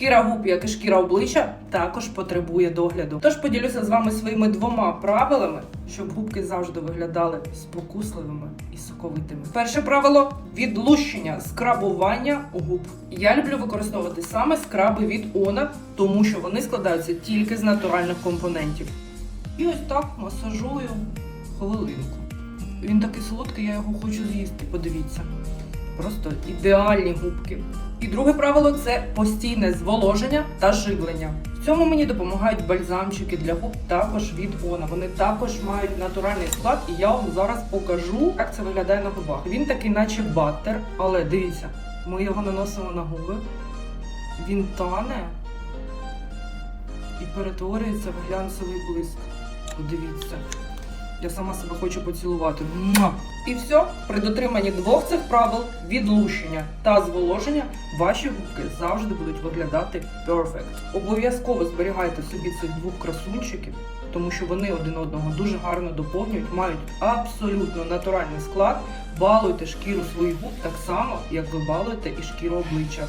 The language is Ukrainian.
Шкіра губ, як і шкіра обличчя, також потребує догляду. Тож поділюся з вами своїми двома правилами, щоб губки завжди виглядали спокусливими і соковитими. Перше правило відлущення, скрабування губ. Я люблю використовувати саме скраби від Она, тому що вони складаються тільки з натуральних компонентів. І ось так масажую хвилинку. Він такий солодкий, я його хочу з'їсти. Подивіться. Просто ідеальні губки. І друге правило це постійне зволоження та живлення. В цьому мені допомагають бальзамчики для губ також від Она. Вони також мають натуральний склад, і я вам зараз покажу, як це виглядає на губах. Він такий, наче баттер, але дивіться, ми його наносимо на губи. Він тане і перетворюється в глянцевий блиск. Подивіться. Я сама себе хочу поцілувати. Муа! І все, при дотриманні двох цих правил відлущення та зволоження ваші губки завжди будуть виглядати перфект. Обов'язково зберігайте собі цих двох красунчиків, тому що вони один одного дуже гарно доповнюють, мають абсолютно натуральний склад. Балуйте шкіру своїх губ так само, як ви балуєте і шкіру обличчя.